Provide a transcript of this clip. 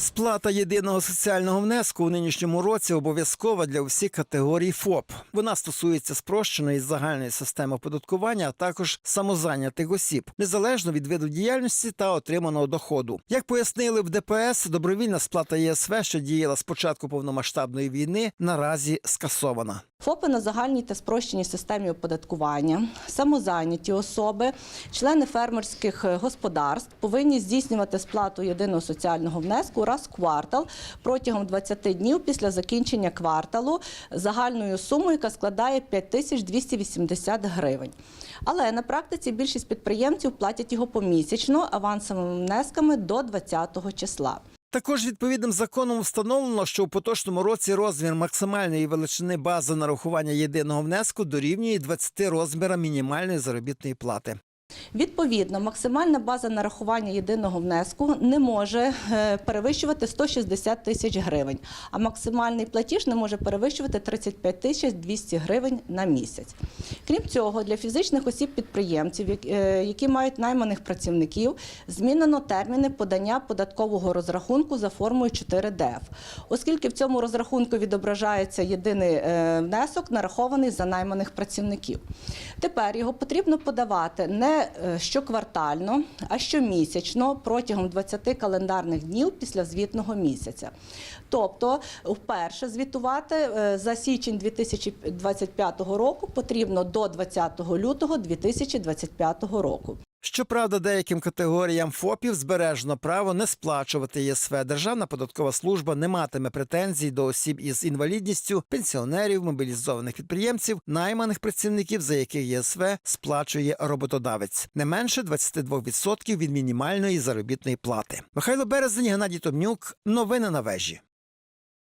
Сплата єдиного соціального внеску у нинішньому році обов'язкова для усіх категорій ФОП. Вона стосується спрощеної загальної системи оподаткування, а також самозайнятих осіб, незалежно від виду діяльності та отриманого доходу. Як пояснили в ДПС, добровільна сплата ЄСВ, що діяла з початку повномасштабної війни, наразі скасована. ФОПи на загальній та спрощеній системі оподаткування, самозайняті особи, члени фермерських е, господарств повинні здійснювати сплату єдиного соціального внеску раз в квартал протягом 20 днів після закінчення кварталу загальною сумою, яка складає 5280 гривень. Але на практиці більшість підприємців платять його помісячно авансовими внесками до 20 числа. Також відповідним законом встановлено, що у поточному році розмір максимальної величини бази нарахування єдиного внеску дорівнює 20 розмірам мінімальної заробітної плати. Відповідно, максимальна база нарахування єдиного внеску не може е, перевищувати 160 тисяч гривень, а максимальний платіж не може перевищувати 35 тисяч 200 гривень на місяць. Крім цього, для фізичних осіб-підприємців, е, які мають найманих працівників, змінено терміни подання податкового розрахунку за формою 4ДФ, оскільки в цьому розрахунку відображається єдиний е, внесок, нарахований за найманих працівників. Тепер його потрібно подавати не е, щоквартально, а щомісячно протягом 20 календарних днів після звітного місяця. Тобто, вперше звітувати е, за січень 2025 року потрібно до 20 лютого 2025 року. Щоправда, деяким категоріям ФОПів збережено право не сплачувати ЄСВ. Державна податкова служба не матиме претензій до осіб із інвалідністю, пенсіонерів, мобілізованих підприємців, найманих працівників, за яких ЄСВ сплачує роботодавець, не менше 22% від мінімальної заробітної плати. Михайло Березень, Геннадій Томнюк. Новини на вежі.